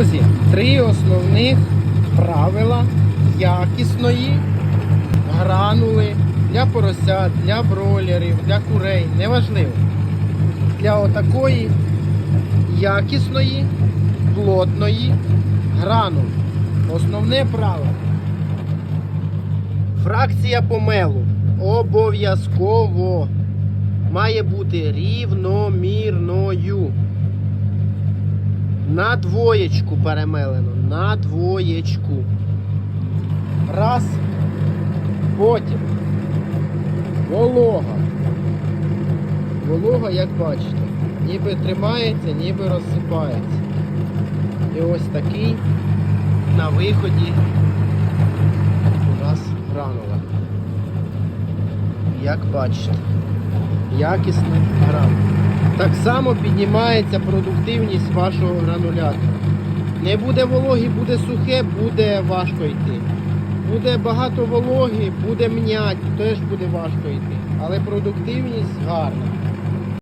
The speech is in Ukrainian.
Друзі, три основних правила якісної гранули для поросят, для бройлерів, для курей, неважливо. Для отакої якісної, плотної гранули. Основне правило. Фракція помелу обов'язково має бути рівномірною. На двоєчку перемелено. На двоєчку. Раз. Потім. Волога. Волога, як бачите, ніби тримається, ніби розсипається. І ось такий на виході у нас гранула. Як бачите, якісний гранул. Так само піднімається продуктивність вашого гранулятора. Не буде вологи, буде сухе, буде важко йти. Буде багато вологи, буде м'ять, теж буде важко йти. Але продуктивність гарна.